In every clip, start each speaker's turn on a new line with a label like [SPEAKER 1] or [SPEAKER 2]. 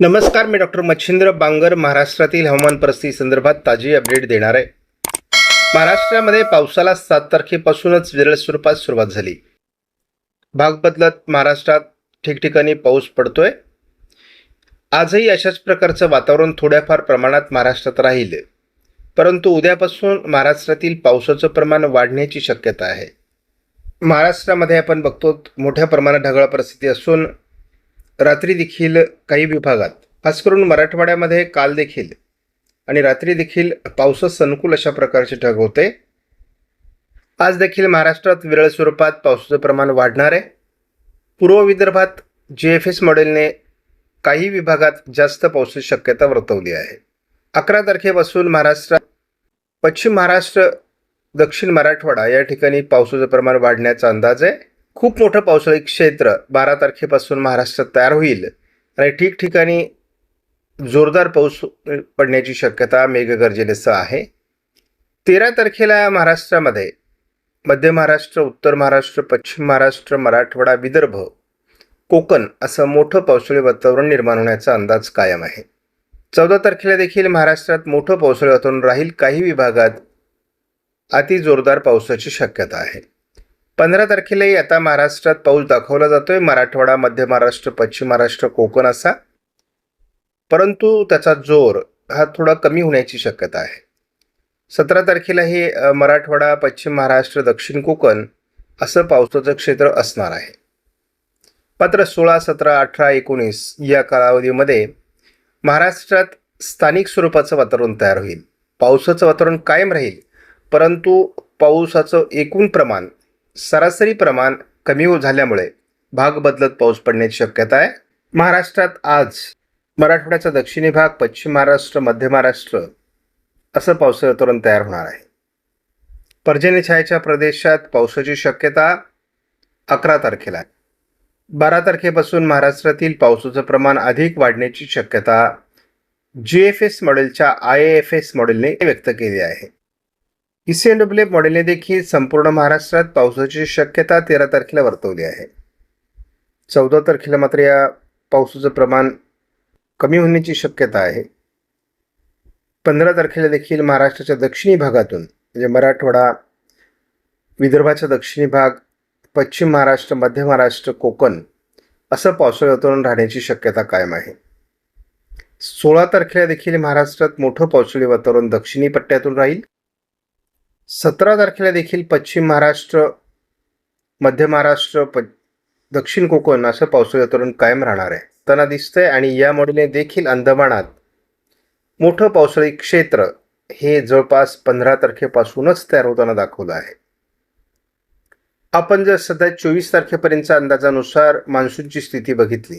[SPEAKER 1] नमस्कार मी डॉक्टर मच्छिंद्र बांगर महाराष्ट्रातील हवामान परिस्थिती संदर्भात ताजी अपडेट देणार आहे. महाराष्ट्रामध्ये पावसाला सात तारखेपासूनच विरळ स्वरूपात सुरुवात झाली. भाग बदलत महाराष्ट्रात ठिकठिकाणी पाऊस पडतोय. आजही अशाच प्रकारचं वातावरण थोड्याफार प्रमाणात महाराष्ट्रात राहील. परंतु उद्यापासून महाराष्ट्रातील पावसाचं प्रमाण वाढण्याची शक्यता आहे. महाराष्ट्रामध्ये आपण बघतो मोठ्या प्रमाणात ढगाळ परिस्थिती असून रात्री देखील काही विभागात खास करून मराठवाड्यामध्ये काल देखील आणि रात्री देखील पावसास अनुकूल अशा प्रकारचे ढग होते. आज देखील महाराष्ट्रात विरळ स्वरूपात पावसाचं प्रमाण वाढणार आहे. पूर्व विदर्भात जी एफ एस मॉडेलने काही विभागात जास्त पावसाची शक्यता वर्तवली आहे. अकरा तारखेपासून महाराष्ट्रात पश्चिम महाराष्ट्र दक्षिण मराठवाडा या ठिकाणी पावसाचं प्रमाण वाढण्याचा अंदाज आहे. खूप मोठं पावसाळी क्षेत्र बारा तारखेपासून महाराष्ट्रात तयार होईल. आणि ठिकठिकाणी जोरदार पाऊस पडण्याची शक्यता मेघगर्जनेसह आहे. तेरा तारखेला महाराष्ट्रामध्ये मध्य महाराष्ट्र उत्तर महाराष्ट्र पश्चिम महाराष्ट्र मराठवाडा विदर्भ कोकण असं मोठं पावसाळी वातावरण निर्माण होण्याचा अंदाज कायम आहे. चौदा तारखेला देखील महाराष्ट्रात मोठं पावसाळी वातावरण राहील. काही विभागात अति जोरदार पावसाची शक्यता आहे. पंधरा तारखेलाही आता महाराष्ट्रात पाऊस दाखवला जातोय. मराठवाडा मध्य महाराष्ट्र पश्चिम महाराष्ट्र कोकण असा. परंतु त्याचा जोर हा थोडा कमी होण्याची शक्यता आहे. सतरा तारखेला हे मराठवाडा पश्चिम महाराष्ट्र दक्षिण कोकण असं पावसाचं क्षेत्र असणार आहे. मात्र सोळा सतरा अठरा एकोणीस या कालावधीमध्ये महाराष्ट्रात स्थानिक स्वरूपाचं वातावरण तयार होईल. पावसाचं वातावरण कायम राहील. परंतु पावसाचं एकूण प्रमाण सरासरी प्रमाण कमी झाल्यामुळे भाग बदलत पाऊस पडण्याची शक्यता आहे. महाराष्ट्रात आज मराठवाड्याचा दक्षिणी भाग पश्चिम महाराष्ट्र मध्य महाराष्ट्र असं पावसाचं वातावरण तयार होणार आहे. पर्जन्यछायाच्या प्रदेशात पावसाची शक्यता अकरा तारखेला आहे. बारा तारखेपासून महाराष्ट्रातील पावसाचं प्रमाण अधिक वाढण्याची शक्यता जी एफ एस मॉडेलच्या आय एफ एस मॉडेलने व्यक्त केली आहे. डब्ल्यू मॉडेलने देखील संपूर्ण महाराष्ट्रात पावसाची शक्यता तेरा तारखेला वर्तवली आहे. चौदा तारखेला मात्र या पावसाचं प्रमाण कमी होण्याची शक्यता आहे. पंधरा तारखेला देखील महाराष्ट्राच्या दक्षिणी भागातून म्हणजे मराठवाडा विदर्भाचा दक्षिणी भाग पश्चिम महाराष्ट्र मध्य महाराष्ट्र कोकण असं पावसाळी वातावरण राहण्याची शक्यता कायम आहे. सोळा तारखेला देखील महाराष्ट्रात मोठं पावसाळी वातावरण दक्षिणी पट्ट्यातून राहील. सतरा तारखेला देखील पश्चिम महाराष्ट्र मध्य महाराष्ट्र प दक्षिण कोकण असं पावसाचं वातावरण कायम राहणार आहे. त्यांना दिसतंय आणि या देखील अंदमानात मोठं पावसाळी क्षेत्र हे जवळपास पंधरा तारखेपासूनच तयार होताना दाखवलं आहे. आपण जर सध्या चोवीस तारखेपर्यंतच्या अंदाजानुसार मान्सूनची स्थिती बघितली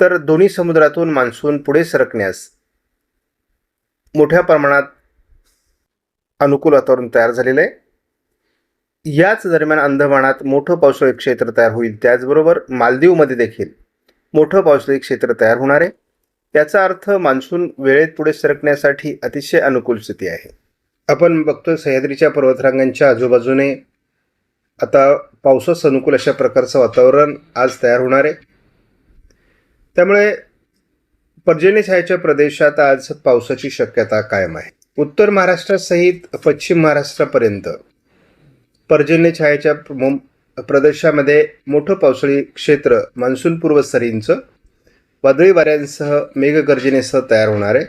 [SPEAKER 1] तर दोन्ही समुद्रातून मान्सून पुढे सरकण्यास मोठ्या प्रमाणात अनुकूल वातावरण तयार झालेलं आहे. याच दरम्यान अंदमानात मोठं पावसाळी क्षेत्र तयार होईल. त्याचबरोबर मालदीवमध्ये देखील मोठं पावसाळी क्षेत्र तयार होणार आहे. याचा अर्थ मान्सून वेळेत पुढे सरकण्यासाठी अतिशय अनुकूल स्थिती आहे. आपण बघतोय सह्याद्रीच्या पर्वतरांगांच्या आजूबाजूने आता पावसास अनुकूल अशा प्रकारचं वातावरण आज तयार होणार आहे. त्यामुळे पर्जन्य छायाच्या प्रदेशात आज पावसाची शक्यता कायम आहे. उत्तर महाराष्ट्रासहित पश्चिम महाराष्ट्रापर्यंत. पर्जन्य छायाच्या प्रदेशामध्ये मोठं पावसाळी क्षेत्र मान्सूनपूर्व सरींचं. वादळी वाऱ्यांसह मेघगर्जनेसह तयार होणार आहे.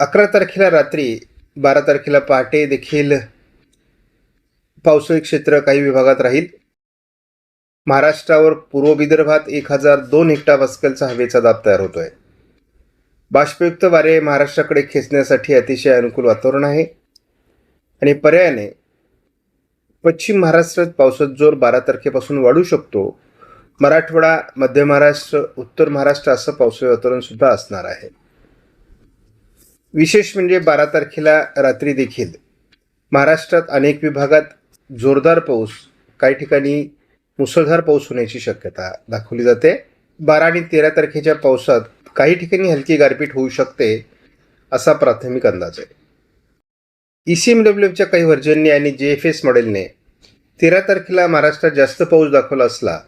[SPEAKER 1] अकरा तारखेला रात्री बारा तारखेला पहाटे देखील पावसाळी क्षेत्र काही विभागात राहील. महाराष्ट्रावर पूर्व विदर्भात एक हजार दोन हेक्टापास्कलचा हवेचा दाब तयार होतोय. बाष्पयुक्त वारे महाराष्ट्राकडे खेचण्यासाठी अतिशय अनुकूल वातावरण आहे. आणि पर्यायाने पश्चिम महाराष्ट्रात पावसाचा जोर बारा तारखेपासून वाढू शकतो. मराठवाडा मध्य महाराष्ट्र उत्तर महाराष्ट्र असं पावसाळी वातावरण सुद्धा असणार आहे. विशेष म्हणजे बारा तारखेला रात्री देखील महाराष्ट्रात अनेक विभागात जोरदार पाऊस काही ठिकाणी मुसळधार पाऊस होण्याची शक्यता दाखवली जाते. बारा आणि तेरा तारखेच्या पावसात काही ठिकाणी हलकी गारपीट होऊ शकते असा प्राथमिक अंदाज आहे. ई सी एम डब्ल्यूच्या काही व्हर्जनने आणि जे एफ एस मॉडेलने तेरा तारखेला महाराष्ट्रात जास्त पाऊस दाखवला असला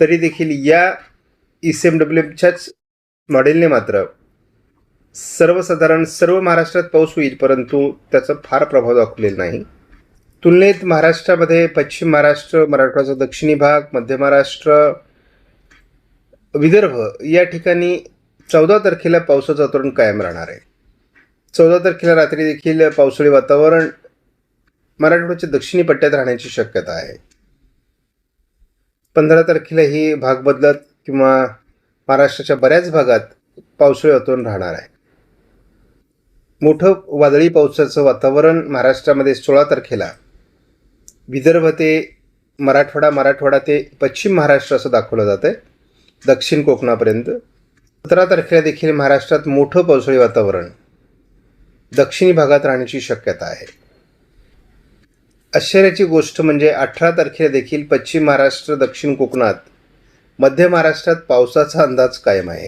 [SPEAKER 1] तरी देखील या ई सी एम डब्ल्यूच्याच मॉडेलने मात्र सर्वसाधारण सर्व महाराष्ट्रात पाऊस होईल परंतु त्याचा फार प्रभाव दाखवलेला नाही. तुलनेत महाराष्ट्रामध्ये पश्चिम महाराष्ट्र मराठवाड्याचा दक्षिणी भाग मध्य महाराष्ट्र विदर्भ या ठिकाणी चौदा तारखेला पावसाचं वातावरण कायम राहणार आहे. चौदा तारखेला रात्री देखील पावसाळी वातावरण मराठवाड्याच्या दक्षिणी पट्ट्यात राहण्याची शक्यता आहे. पंधरा तारखेला ही भाग बदलत किंवा महाराष्ट्राच्या बऱ्याच भागात पावसाळी वातावरण राहणार आहे. मोठं वादळी पावसाचं वातावरण महाराष्ट्रामध्ये सोळा तारखेला. विदर्भ ते मराठवाडा मराठवाडा ते पश्चिम महाराष्ट्र असं दाखवलं जातं आहे दक्षिण कोकणापर्यंत. सतरा तारखेला देखील महाराष्ट्रात मोठं पावसाळी वातावरण दक्षिणी भागात राहण्याची शक्यता आहे. आश्चर्याची गोष्ट म्हणजे अठरा तारखेला देखील पश्चिम महाराष्ट्र दक्षिण कोकणात मध्य महाराष्ट्रात पावसाचा अंदाज कायम आहे.